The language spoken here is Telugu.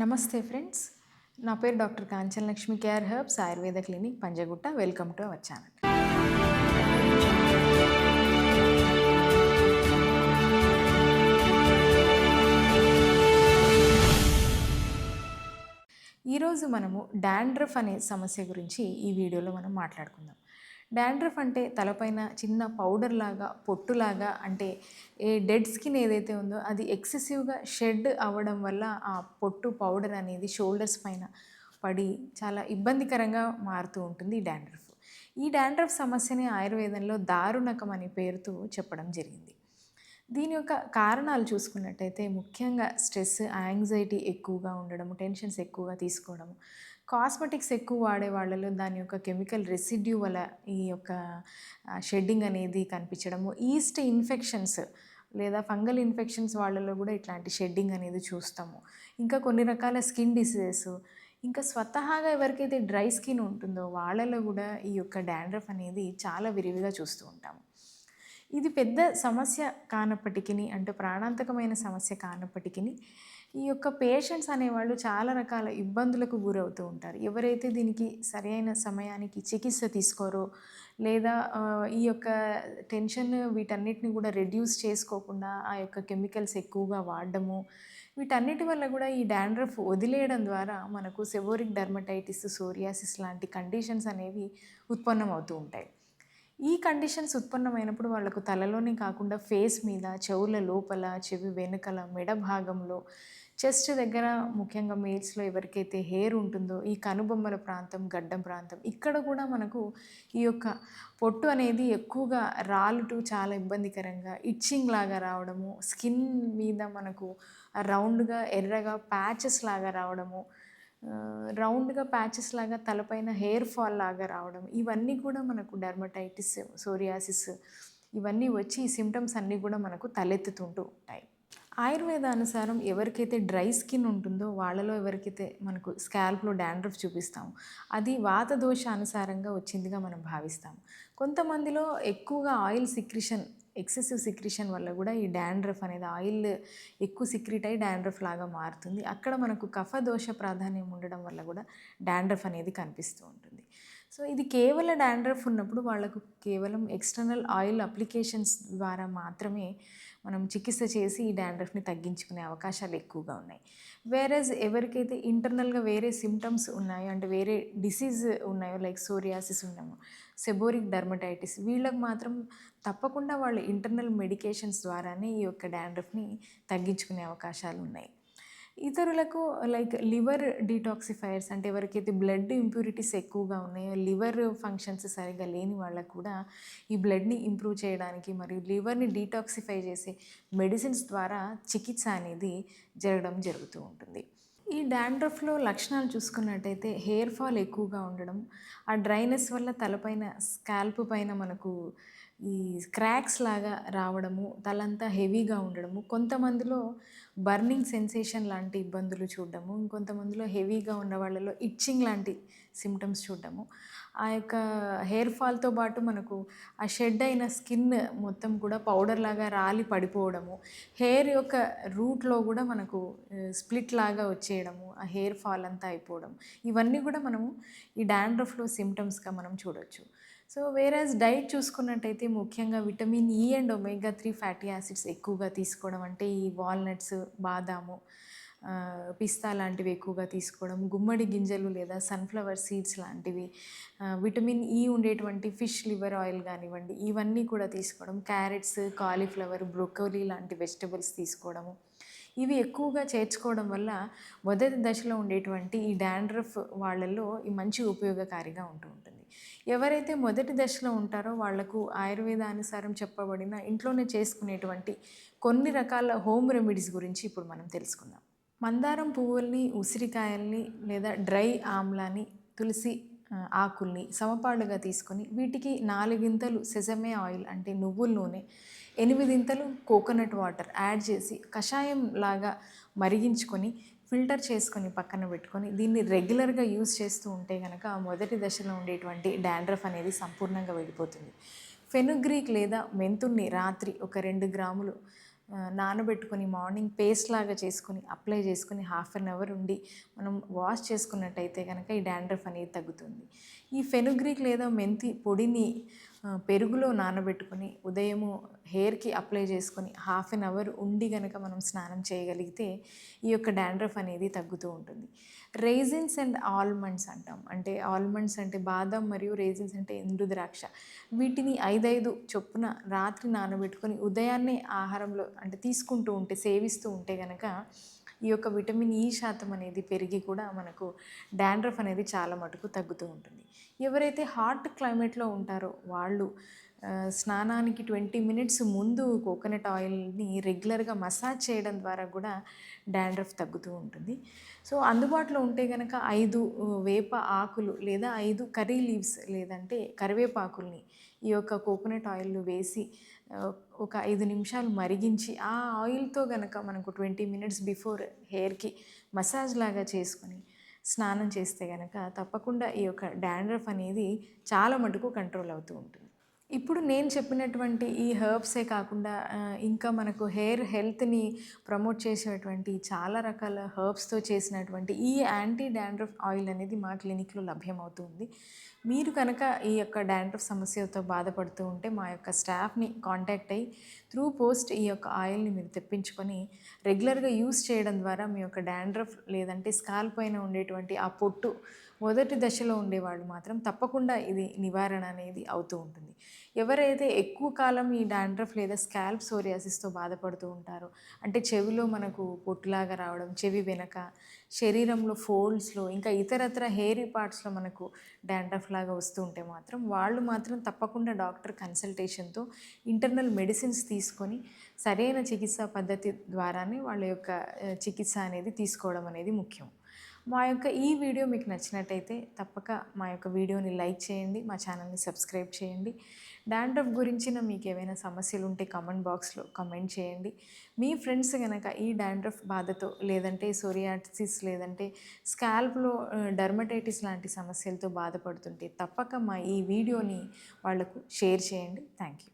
నమస్తే ఫ్రెండ్స్. నా పేరు doctor Kanchan Lakshmi care herbs Ayurveda clinic Panjagutta. Welcome to our channel. ఈరోజు మనము డాండ్రఫ్ అనే సమస్య గురించి ఈ వీడియోలో మనం మాట్లాడుకుందాం. డాండ్రఫ్ అంటే తలపైన చిన్న పౌడర్ లాగా పొట్టులాగా అంటే ఏ డెడ్ స్కిన్ ఏదైతే ఉందో అది ఎక్సెసివ్గా షెడ్ అవ్వడం వల్ల ఆ పొట్టు పౌడర్ అనేది షోల్డర్స్ పైన పడి చాలా ఇబ్బందికరంగా మారుతూ ఉంటుంది ఈ డాండ్రఫ్. ఈ డాండ్రఫ్ సమస్యని ఆయుర్వేదంలో దారుణకం అనే పేరుతో చెప్పడం జరిగింది. దీని యొక్క కారణాలు చూసుకున్నట్టయితే ముఖ్యంగా స్ట్రెస్ యాంగ్జైటీ ఎక్కువగా ఉండడం టెన్షన్స్ ఎక్కువగా తీసుకోవడం కాస్మెటిక్స్ ఎక్కువ వాడే వాళ్ళలో దాని యొక్క కెమికల్ రెసిడ్యూ వల్ల ఈ యొక్క షెడ్డింగ్ అనేది కనిపించడము. ఈస్ట్ ఇన్ఫెక్షన్స్ లేదా ఫంగల్ ఇన్ఫెక్షన్స్ వాళ్ళలో కూడా ఇట్లాంటి షెడ్డింగ్ అనేది చూస్తాము. ఇంకా కొన్ని రకాల స్కిన్ డిసీజెస్ ఇంకా స్వతహాగా ఎవరికైతే డ్రై స్కిన్ ఉంటుందో వాళ్ళలో కూడా ఈ యొక్క డాండ్రఫ్ అనేది చాలా విరివిగా చూస్తూ ఉంటాము. ఇది పెద్ద సమస్య కానప్పటికీ అంటే ప్రాణాంతకమైన సమస్య కానప్పటికీ ఈ యొక్క పేషెంట్స్ అనేవాళ్ళు చాలా రకాల ఇబ్బందులకు గురవుతూ ఉంటారు. ఎవరైతే దీనికి సరైన సమయానికి చికిత్స తీసుకోరో లేదా ఈ యొక్క టెన్షన్ వీటన్నిటిని కూడా రెడ్యూస్ చేసుకోకుండా ఆ యొక్క కెమికల్స్ ఎక్కువగా వాడడము వీటన్నిటి వల్ల కూడా ఈ డాండ్రఫ్ వదిలేయడం ద్వారా మనకు సెవోరిక్ డర్మటైటిస్ సోరియాసిస్ లాంటి కండిషన్స్ అనేవి ఉత్పన్నమవుతూ ఉంటాయి. ఈ కండిషన్స్ ఉత్పన్నమైనప్పుడు వాళ్ళకు తలలోనే కాకుండా ఫేస్ మీద చెవుల లోపల చెవి వెనుకల మెడ భాగంలో చెస్ట్ దగ్గర ముఖ్యంగా మేల్స్లో ఎవరికైతే హెయిర్ ఉంటుందో ఈ కనుబొమ్మల ప్రాంతం గడ్డం ప్రాంతం ఇక్కడ కూడా మనకు ఈ యొక్క పొట్టు అనేది ఎక్కువగా రాలుతూ చాలా ఇబ్బందికరంగా ఇచ్చింగ్ లాగా రావడము స్కిన్ మీద మనకు రౌండ్గా ఎర్రగా ప్యాచెస్ లాగా రావడము రౌండ్గా ప్యాచెస్ లాగా తలపైన హెయిర్ ఫాల్ లాగా రావడం ఇవన్నీ కూడా మనకు డర్మటైటిస్ సోరియాసిస్ ఇవన్నీ వచ్చి ఈ సిమ్టమ్స్ అన్నీ కూడా మనకు తలెత్తుతుంటూ ఉంటాయి. ఆయుర్వేద అనుసారం ఎవరికైతే డ్రై స్కిన్ ఉంటుందో వాళ్ళలో ఎవరికైతే మనకు స్కాల్ప్లో డాండ్రఫ్ చూపిస్తాము అది వాత దోష అనుసారంగా వచ్చిందిగా మనం భావిస్తాము. కొంతమందిలో ఎక్కువగా ఆయిల్ సిక్రిషన్ ఎక్సెసివ్ సిక్రిషన్ వల్ల కూడా ఈ డాండ్రఫ్ అనేది ఆయిల్ ఎక్కువ సిక్రిట్ అయి డాండ్రఫ్ లాగా మారుతుంది. అక్కడ మనకు కఫ దోష ప్రాధాన్యం ఉండడం వల్ల కూడా డాండ్రఫ్ అనేది కనిపిస్తూ ఉంటుంది. సో ఇది కేవలం డాండ్రఫ్ ఉన్నప్పుడు వాళ్ళకు కేవలం ఎక్స్టర్నల్ ఆయిల్ అప్లికేషన్స్ ద్వారా మాత్రమే మనం చికిత్స చేసి ఈ డాండ్రఫ్ని తగ్గించుకునే అవకాశాలు ఎక్కువగా ఉన్నాయి. వేరేజ్ ఎవరికైతే ఇంటర్నల్గా వేరే సిమ్టమ్స్ ఉన్నాయో అంటే వేరే డిసీజ్ ఉన్నాయో లైక్ సోరియాసిస్ ఉన్నాము సెబోరిక్ డర్మటైటిస్ వీళ్ళకి మాత్రం తప్పకుండా వాళ్ళు ఇంటర్నల్ మెడికేషన్స్ ద్వారానే ఈ యొక్క డాండ్రఫ్ని తగ్గించుకునే అవకాశాలు ఉన్నాయి. ఇతరులకు లైక్ లివర్ డీటాక్సిఫైయర్స్ అంటే ఎవరికైతే బ్లడ్ ఇంప్యూరిటీస్ ఎక్కువగా ఉన్నాయో లివర్ ఫంక్షన్స్ సరిగా లేని వాళ్ళకు కూడా ఈ బ్లడ్ని ఇంప్రూవ్ చేయడానికి మరియు లివర్ని డీటాక్సిఫై చేసే మెడిసిన్స్ ద్వారా చికిత్స అనేది జరగడం జరుగుతూ ఉంటుంది. ఈ డాండ్రఫ్లో లక్షణాలు చూసుకున్నట్టయితే హెయిర్ ఫాల్ ఎక్కువగా ఉండడం ఆ డ్రైనెస్ వల్ల తలపైన స్కాల్ప్ పైన మనకు ఈ క్రాక్స్ లాగా రావడము తలంతా హెవీగా ఉండడము కొంతమందిలో బర్నింగ్ సెన్సేషన్ లాంటి ఇబ్బందులు చూడడము ఇంకొంతమందిలో హెవీగా ఉన్న వాళ్ళలో ఇచ్చింగ్ లాంటి సిమ్టమ్స్ చూడడము. ఆ యొక్క హెయిర్ ఫాల్తో పాటు మనకు ఆ షెడ్ అయిన స్కిన్ మొత్తం కూడా పౌడర్ లాగా రాలి పడిపోవడము హెయిర్ యొక్క రూట్లో కూడా మనకు స్ప్లిట్ లాగా వచ్చేయడము ఆ హెయిర్ ఫాల్ అంతా అయిపోవడం ఇవన్నీ కూడా మనము ఈ డాండ్రఫ్లో సిమ్టమ్స్గా మనం చూడొచ్చు. సో వేరేస్ డైట్ చూసుకున్నట్టయితే ముఖ్యంగా vitamin E and omega three fatty acids ఎక్కువగా తీసుకోవడం అంటే ఈ వాల్నట్స్ బాదాము పిస్తా లాంటివి ఎక్కువగా తీసుకోవడం గుమ్మడి గింజలు లేదా సన్ఫ్లవర్ సీడ్స్ లాంటివి విటమిన్ ఈ e ఉండేటువంటి ఫిష్ లివర్ ఆయిల్ కానివ్వండి ఇవన్నీ కూడా తీసుకోవడం క్యారెట్స్ కాలీఫ్లవర్ బ్రొకోలీ లాంటి వెజిటబుల్స్ తీసుకోవడము ఇవి ఎక్కువగా చేర్చుకోవడం వల్ల మొదటి దశలో ఉండేటువంటి ఈ డాండ్రఫ్ వాళ్ళల్లో ఈ మంచి ఉపయోగకారిగా ఉంటూ ఉంటుంది. ఎవరైతే మొదటి దశలో ఉంటారో వాళ్ళకు ఆయుర్వేదానుసారం చెప్పబడిన ఇంట్లోనే చేసుకునేటువంటి కొన్ని రకాల హోమ్ రెమెడీస్ గురించి ఇప్పుడు మనం తెలుసుకుందాం. మందారం పువ్వుల్ని ఉసిరికాయల్ని లేదా డ్రై ఆమ్లాని తులసి ఆకుల్ని సమపాడుగా తీసుకొని వీటికి నాలుగింతలు సెజమే ఆయిల్ అంటే నువ్వుల నూనె ఎనిమిదింతలు కోకోనట్ వాటర్ యాడ్ చేసి కషాయం లాగా మరిగించుకొని ఫిల్టర్ చేసుకొని పక్కన పెట్టుకొని దీన్ని రెగ్యులర్గా యూజ్ చేస్తూ ఉంటే కనుక మొదటి దశలో ఉండేటువంటి డాండ్రఫ్ అనేది సంపూర్ణంగా వెళ్ళిపోతుంది ఫెనుగ్రీక్ లేదా మెంతుల్ని రాత్రి ఒక రెండు గ్రాములు నానబెట్టుకొని మార్నింగ్ పేస్ట్ లాగా చేసుకొని అప్లై చేసుకుని హాఫ్ అన్ అవర్ ఉండి మనం వాష్ చేసుకున్నట్టయితే కనుక ఈ డాండ్రఫ్ అనేది తగ్గుతుంది. ఈ ఫెనుగ్రీక్ లేదా మెంతి పొడిని పెరుగులో నానబెట్టుకొని ఉదయము హెయిర్కి అప్లై చేసుకొని హాఫ్ అన్ అవర్ ఉండి కనుక మనం స్నానం చేయగలిగితే ఈ యొక్క డాండ్రఫ్ అనేది తగ్గుతూ ఉంటుంది. రైజిన్స్ అండ్ ఆల్మండ్స్ అంటాం. అంటే ఆల్మండ్స్ అంటే బాదం మరియు రైజిన్స్ అంటే ఎండు ద్రాక్ష. వీటిని ఐదైదు చొప్పున రాత్రి నానబెట్టుకొని ఉదయాన్నే ఆహారంలో అంటే తీసుకుంటూ ఉంటే సేవిస్తూ ఉంటే కనుక ఈ యొక్క విటమిన్ ఈ శాతం అనేది పెరిగి కూడా మనకు డాండ్రఫ్ అనేది చాలా మటుకు తగ్గుతూ ఉంటుంది. ఎవరైతే హాట్ క్లైమేట్లో ఉంటారో వాళ్ళు స్నానానికి ట్వంటీ మినిట్స్ ముందు కోకోనట్ ఆయిల్ని రెగ్యులర్గా మసాజ్ చేయడం ద్వారా కూడా డాండ్రఫ్ తగ్గుతూ ఉంటుంది. సో అందుబాటులో ఉంటే కనుక ఐదు వేప ఆకులు లేదా ఐదు కర్రీ లీవ్స్ లేదంటే కరివేపాకుల్ని ఈ యొక్క కోకోనట్ ఆయిల్లో వేసి ఒక ఐదు నిమిషాలు మరిగించి ఆ ఆయిల్తో కనుక మనకు ట్వంటీ మినిట్స్ బిఫోర్ హెయిర్కి మసాజ్ లాగా చేసుకొని స్నానం చేస్తే కనుక తప్పకుండా ఈ యొక్క డాండ్రఫ్ అనేది చాలా మటుకు కంట్రోల్ అవుతూ ఉంటుంది. ఇప్పుడు నేను చెప్పినటువంటి ఈ హెర్బ్సే కాకుండా ఇంకా మనకు హెయిర్ హెల్త్ని ప్రమోట్ చేసేటువంటి చాలా రకాల హెర్బ్స్తో చేసినటువంటి ఈ యాంటీ డాండ్రఫ్ ఆయిల్ అనేది మా క్లినిక్లో లభ్యమవుతుంది. మీరు కనుక ఈ యొక్క డాండ్రఫ్ సమస్యతో బాధపడుతూ ఉంటే మా యొక్క స్టాఫ్ని కాంటాక్ట్ అయ్యి త్రూ పోస్ట్ ఈ యొక్క ఆయిల్ని మీరు తెప్పించుకొని రెగ్యులర్గా యూస్ చేయడం ద్వారా మీ యొక్క డాండ్రఫ్ లేదంటే స్కాల్ పైన ఉండేటువంటి ఆ పొట్టు మొదటి దశలో ఉండేవాళ్ళు మాత్రం తప్పకుండా ఇది నివారణ అనేది అవుతూ ఉంటుంది. ఎవరైతే ఎక్కువ కాలం ఈ డాండ్రఫ్ లేదా స్కాల్ప్ సోరియాసిస్తో బాధపడుతూ ఉంటారో అంటే చెవిలో మనకు పొట్టులాగా రావడం చెవి వెనక శరీరంలో ఫోల్డ్స్లో ఇంకా ఇతరత్ర హెయిరీ పార్ట్స్లో మనకు డాండ్రఫ్ లాగా వస్తూ ఉంటే మాత్రం వాళ్ళు మాత్రం తప్పకుండా డాక్టర్ కన్సల్టేషన్తో ఇంటర్నల్ మెడిసిన్స్ తీసుకొని సరైన చికిత్సా పద్ధతి ద్వారానే వాళ్ళ యొక్క చికిత్స అనేది తీసుకోవడం అనేది ముఖ్యం. మా యొక్క ఈ వీడియో మీకు నచ్చినట్టయితే తప్పక మా యొక్క వీడియోని లైక్ చేయండి మా ఛానల్ని సబ్స్క్రైబ్ చేయండి. డాండ్రఫ్ గురించిన మీకు ఏవైనా సమస్యలు ఉంటే కామెంట్ బాక్స్లో కమెంట్ చేయండి. మీ ఫ్రెండ్స్ కనుక ఈ డాండ్రఫ్ బాధతో లేదంటే సోరియాటిసిస్ లేదంటే స్కాల్ప్లో డర్మటైటిస్ లాంటి సమస్యలతో బాధపడుతుంటే తప్పక మా ఈ వీడియోని వాళ్ళకు షేర్ చేయండి. Thank you